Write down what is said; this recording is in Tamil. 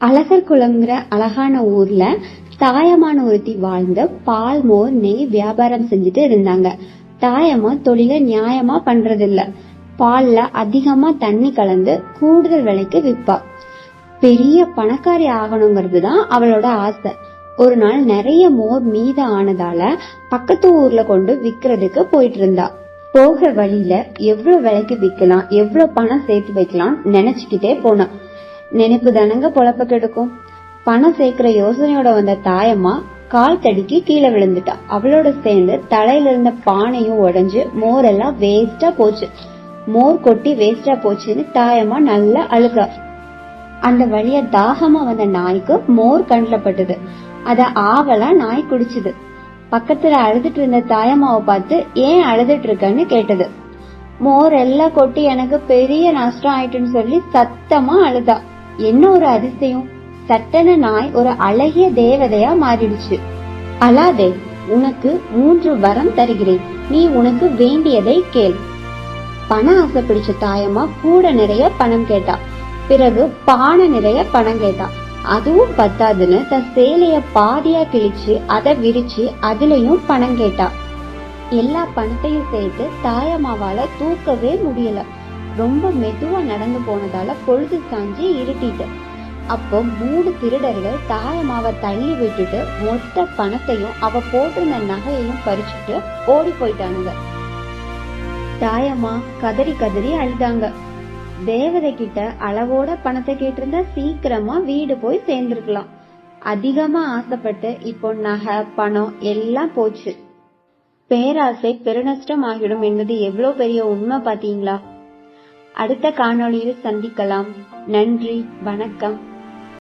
அழகர் குளம்ங்கிற அழகான ஊர்ல தாயமான ஒருத்தி வாழ்ந்து பால் மோர் நெய் வியாபாரம் செஞ்சுட்டு இருந்தாங்க. தாயம்மா தொழில நியாயமா பண்றதில்ல. பால்ல அதிகமா தண்ணி கலந்து கூடுதல் விலைக்கு விற்பா பெரிய பணக்காரி ஆகணுங்கிறது தான் அவளோட ஆசை. ஒரு நாள் நிறைய மோர் மீத ஆனதால பக்கத்து ஊர்ல கொண்டு விக்கிறதுக்கு போயிட்டு இருந்தா. போகிற வழியில எவ்வளவு விலைக்கு விக்கலாம் எவ்வளவு பணம் சேர்த்து வைக்கலாம் நினைச்சுக்கிட்டே போனான் நினைப்பு தானங்க பொழப்ப கெடுக்கும். பணம் சேர்க்கிற யோசனையோட வந்த தாயம்மா கால் தடுக்கி கீழே விழுந்துட்டா. அவளோட சேர்ந்து தலையில இருந்த பானையும் உடைஞ்சு மோரெல்லாம் வேஸ்டா போச்சு. மோர் கொட்டி வேஸ்டா போச்சுன்னு தாயம்மா நல்லா அழுகா அந்த வழிய தாகமா வந்த நாய்க்கு மோர் கண்ணில் பட்டது. அத ஆவலா நாய் குடிச்சுது. பக்கத்துல அழுதுட்டு இருந்த தாயம்மாவை பார்த்து ஏன் அழுதுட்டு இருக்கன்னு கேட்டது. மோர் எல்லாம் கொட்டி எனக்கு பெரிய நஷ்டம் ஆயிட்டுன்னு சொல்லி சத்தமா அழுதா. என்ன ஒரு அதிசயம்? சட்டன நாய் ஒரு அழகிய தேவதையா மாறிடுச்சு. அழாதே உனக்கு மூன்று வரம் தருகிறேன். நீ உனக்கு வேண்டியதை கேள். பண ஆசை பிடிச்ச தாயம்மா கூட நிறைய பணம் கேட்டா. பிறகு பானை நிறைய பணம் கேட்டா. அதுவும் பத்தாதுன்னு தன் சேலைய பாதியா கிழிச்சு அதை விரிச்சு அதுலயும் பணம் கேட்டா. எல்லா பணத்தையும் சேர்த்து தாயம்மாவால தூக்கவே முடியல. ரொம்ப மெதுவா நடந்து போனதால பொழுது சாஞ்சி இருட்டிட்டு. அப்போ மூணு திருடர்கள் தாயம்மாவை தள்ளி விட்டுட்டு மொத்த பணத்தையும் அவ போட்டிருந்த நகையையும் பறிச்சுட்டு ஓடி போயிட்டானுங்க. தாயம்மா கதறி கதறி அழுதாங்க. தேவதை கிட்ட அளவோட பணத்தை கேட்டிருந்தா சீக்கிரமா வீடு போய் சேர்ந்திருக்கலாம். அதிகமா ஆசைப்பட்டு இப்போ நகை பணம் எல்லாம் போச்சு. பேராசை பெருநஷ்டம் ஆகிடும் என்பது எவ்வளவு பெரிய உண்மை பாத்தீங்களா? அடுத்த காணொளியில் சந்திக்கலாம். நன்றி வணக்கம்.